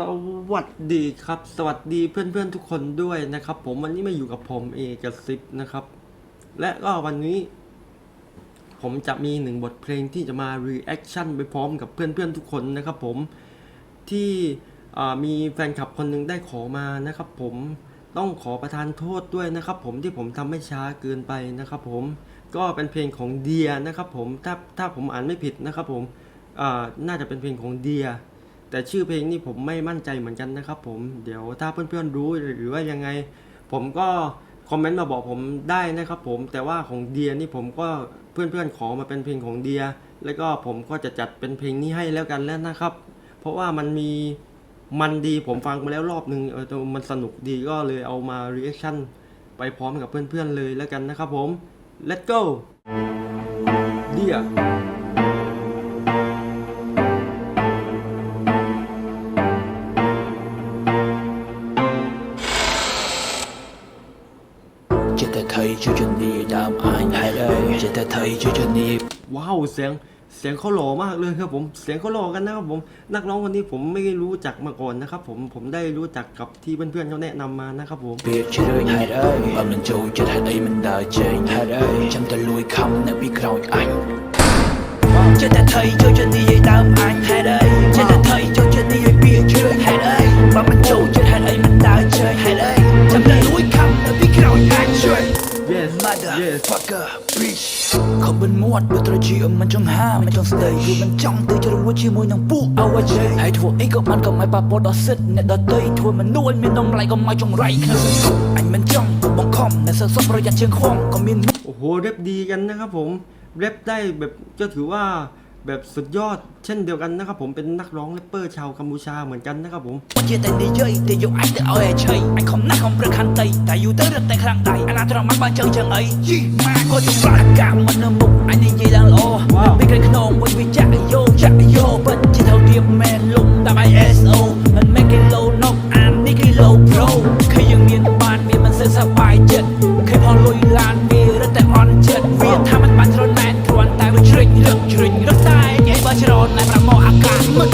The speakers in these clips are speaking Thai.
สวัสดีครับ สวัสดีเพื่อนๆทุกคนด้วยนะครับ ผมวันนี้มาอยู่กับผมเอกสิบนะครับ และก็วันนี้ ผมจะมีหนึ่งบทเพลงที่จะมา reaction ไปพร้อมกับเพื่อนๆทุกคนนะครับผมที่มีแฟนคลับคนหนึ่งได้ขอมานะครับ ผมต้องขอประทานโทษด้วยนะครับ ผมที่ผมทำให้ช้าเกินไปนะครับ ผมก็เป็นเพลงของเดียนะครับ ผมถ้าถ้าผมอ่านไม่ผิดนะครับ ผมน่าจะเป็นเพลงของเดีย แต่ชื่อเพลงนี่ผมไม่มั่นใจเหมือนกันนะครับผมเดี๋ยวถ้าเพื่อนๆรู้หรือว่ายังไง ผมก็คอมเมนต์มาบอกผมได้นะครับผมแต่ว่าของเดียนี่ผมก็เพื่อนๆขอมาเป็นเพลงของเดีย แล้วก็ผมก็จะจัดเป็นเพลงนี้ให้แล้วกันแล้วนะครับ เพราะว่ามันมีมันดีผมฟังมาแล้วรอบหนึ่งเออมันสนุกดีก็เลยเอามา reaction ไปพร้อมกับเพื่อนๆเลยแล้วกันนะครับผม let's go เดีย Chỉ ta thấy cho chân đi đám anh hay đây Chỉ ta thấy cho chân đi ว้าวเสียงเสียงเขาหล่อมากเลยครับผมเสียงเขาหล่อกันนะครับผมนักร้องคนนี้ผมไม่ได้รู้จักมาก่อนนะครับผมผมได้รู้จักกับที่เพื่อนๆเขาแนะนำมานะครับผม Biết chỉ đời hay đây Mà mình trôi chết hay đây mình đã chơi hay đây Chăm ta lùi khăm nè biết rồi anh Chỉ ta thấy cho chân đi đám anh hay đây Chỉ อมันจ้องตื่นจะรู้ว่าชีมวยนังปูเอาไว้เจให้ทั่วไอ้ก็มันก็ไม่ปาปอดอสิทเนตดอเตยทั่วมันนู่นมีนมไหลก็ไม่จังไรขนาดสุดอันมันจังบังคอมในเสื้อซบประหยัดเชียงคองก็มีโอ้โหเรบดีกันนะครับผมเรบได้แบบก็ถือว่า แบบสุดยอดเช่นเดียวกันนะครับผมเป็นนักร้องแรปเปอร์ชาวกัมพูชาเหมือนกันนะครับผม มันជាតែនិយាយតែយកអាចទៅឲ្យឯឆៃអញខំណាស់ខំប្រឹកខាងតីតែយូរទៅរត់តែខ្លាំងដៃអាណាត្រង់មកបានចឹងចឹងអីយីម៉ាក៏ចង់ប្រាក់កាមមិននៅមុខអញនិយាយឡើងល្អ វ៉ាវ ពីក្រោយខ្នងវិញវាចាក់យោចាក់យោពិតជាថោទៀបមែនលំ ជ្រិញរត់តែនិយាយបើច្រណែនប្រមកអាកាសមិន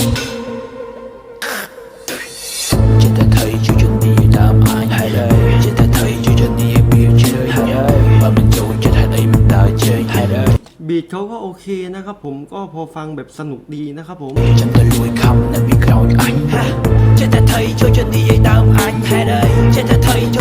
chỉ ta thấy chưa chân đi đám anh hay đây chỉ ta thấy chưa chân đi biết chơi hay đây và mình trôi chết hay đây mình đã chơi hay đây บีทเขาก็โอเคนะครับผมก็พอฟังแบบสนุกดีนะครับผม chẳng ta lùi khăm nên bị crowd anh ha chỉ ta thấy chưa chân đi đám anh hay đây chỉ ta thấy chưa chân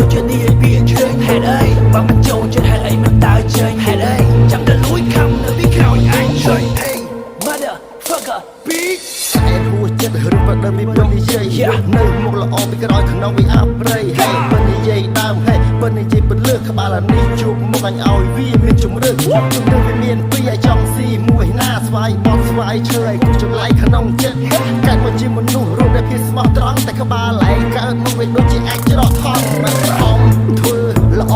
đi biết ននិយាយ Yeah. នៅមុខល្អពីក្រោយក្នុងវាអាប់ប្រៃហើយពិននិយាយដើមហើយពិននិយាយពិនលើកក្បាលអានេះជួបមុខអញឲ្យវាមានជំរឿនជំរឿនវាមានពីរឲ្យចង់ស៊ីមួយណាស្វាយបត់ស្វាយឈើឲ្យគូចម្លៃក្នុងចិត្តកើតមកជាមនុស្សរូបដែលភាពស្មោះត្រង់តែក្បាលឯងកើតមកវាដូចជាអាចច្រកថតមិនខំធ្វើល្អ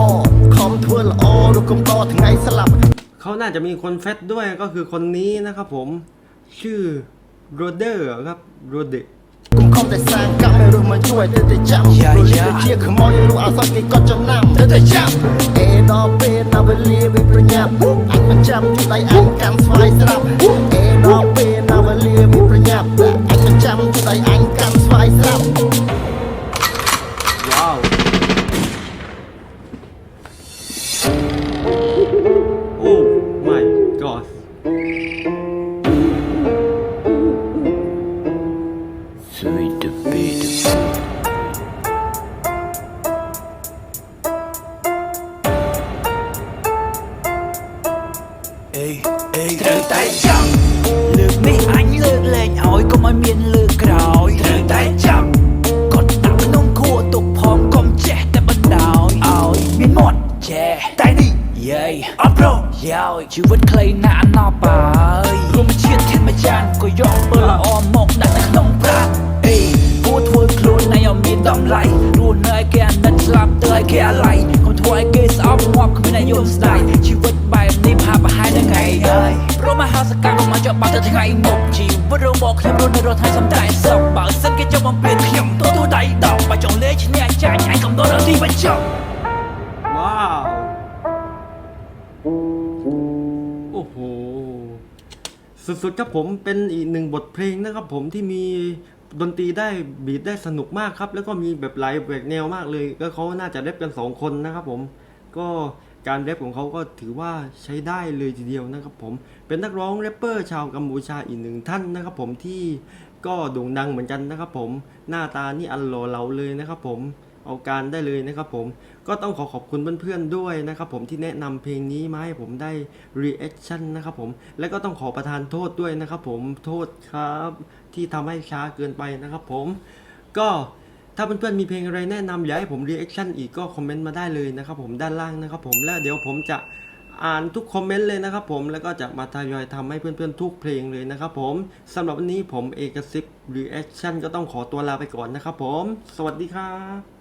ខំធ្វើល្អរូបកំដរថ្ងៃស្លាប់ เขาน่าจะมีคนเฟซด้วยก็คือคนนี้นะครับผมชื่อโรเดอร์ครับโรเดอร์ គុំខំតែសាងកម្មឲ្យរស់មកជួយទៅតែចាំយ៉ាព្រោះលីយ៉ាទៅជាខ្មោចរស់អសត់គេក៏ចំណាំទៅតែចាំអេដល់ពេលដល់វេលាវាប្រញាប់អញមិនចាំជួយដៃអញកាន់ស្វាយស្រាប់អេដល់ពេលដល់វេលាវាប្រញាប់អញមិនចាំជួយដៃអញកាន់ស្វាយស្រាប់ ត្រូវតែចាំលើកនេះអញលើកលែងឲ្យកុំឲ្យមានលើកក្រោយត្រូវតែចាំគាត់ដាក់ក្នុងខួរទុកផងកុំចេះតែបណ្ដោយឲ្យមានមាត់ចេះតែនេះយាយអត់ប្រូយោយជីវិតខ្លីណាស់អណប់ហើយរុំជាតិធានមួយចានក៏យកបើល្អមកដាក់នៅក្នុងប្រាក់អេគួរធ្វើខ្លួនណៃឲ្យមានតម្លៃរស់នៅឲ្យគេអាណិតស្លាប់ទៅឲ្យគេអាឡ័យកុំធ្វើឲ្យគេស្អប់ងាប់គ្មានអាយុស្ដាយ ហាសកម្មមកចប់បាត់ទៅថ្ងៃមុខជីវិតរបស់ខ្ញុំរស់នៅរស់ថ្ងៃសំតែសុខបើសិនគេចង់បំពេញខ្ញុំទូទូដៃដកបើចង់លេឈ្នះចាញ់អញកំដរដល់ទីបញ្ចប់ ว้าว โอ้โห สุดๆครับผมเป็นอีกหนึ่งบทเพลงนะครับผมที่มี ดนตรีได้บีทได้สนุกมากครับ แล้วก็มีแบบหลายแบกแนวมากเลย ก็เขาน่าจะเรปกันสองคนนะครับผม ก็ การเรปของเขาก็ถือว่าใช้ได้เลยทีเดียวนะครับผม เป็นนักร้องแรปเปอร์ชาวกัมพูชาอีกหนึ่งท่านนะครับผมที่ก็โด่งดังเหมือนกันนะครับผม หน้าตานี่อันหล่อเหลาเลยนะครับผมเอาการได้เลยนะครับผม ก็ต้องขอขอบคุณเพื่อนๆด้วยนะครับผมที่แนะนำเพลงนี้มาให้ผมได้ reaction นะครับผม และก็ต้องขอประทานโทษด้วยนะครับผม โทษครับที่ทำให้ช้าเกินไปนะครับผม ก็ ถ้าเพื่อนๆมีเพลงอะไรแนะนำอยากให้ผมรีแอคชั่นอีกก็คอมเมนต์มาได้เลยนะครับผมด้านล่างนะครับผมและเดี๋ยวผมจะอ่านทุกคอมเมนต์เลยนะครับผมแล้วก็จะมาทยอยทำให้เพื่อนๆทุกเพลงเลยนะครับผมสำหรับวันนี้ผมเอกสิปรีแอคชั่นก็ต้องขอตัวลาไปก่อนนะครับผม สวัสดีครับ